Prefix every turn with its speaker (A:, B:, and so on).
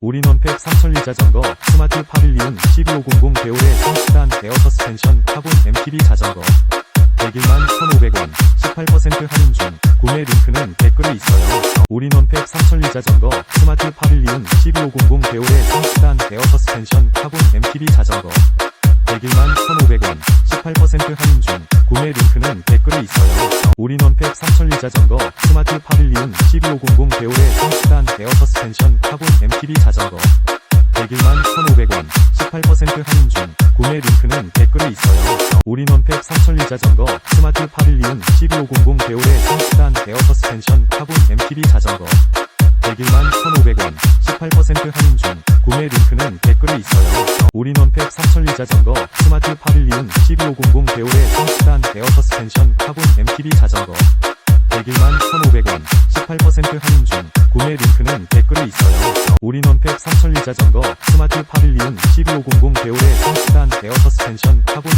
A: 올인원팩 3000리 자전거, 스마트 파빌리온 12500 배올의 성수단 에어 서스펜션 카본 MTB 자전거 101만 1,500원 18% 할인 중 구매 링크는 댓글에 있어요. 올인원팩 3000리 자전거, 스마트 파빌리온 12500 배올의 성수단 에어 서스펜션 카본 MTB 자전거 101만 1,500원 18% 할인 중 구매 링크는 댓글에 있어요. 올인원팩 3000리 자전거, 스마트 파빌리온 12500 배올의 성수단 에어 서스펜션 카본 MTB 자전거 101만 1,500원 18% 할인 중 구매 링크는 댓글에 있어요. 올인원팩 3000리 자전거, 스마트 파빌리온 12500 배올의 성수단 에어 서스펜션 카본 MTB 자전거 101만 1,500원 18% 할인 중 구매 링크는 댓글에 있어요. 올인원팩 3000리 자전거, 스마트 파빌리온 12500 배올의 성수단 에어 서스펜션 카본 MTB 자전거 101만 1,500원 18% 할인 중 구매 링크는 댓글에 있어요. 올인원팩 3000리 자전거, 스마트 파빌리온 12500 배올의 성수단 에어 서스펜션 카본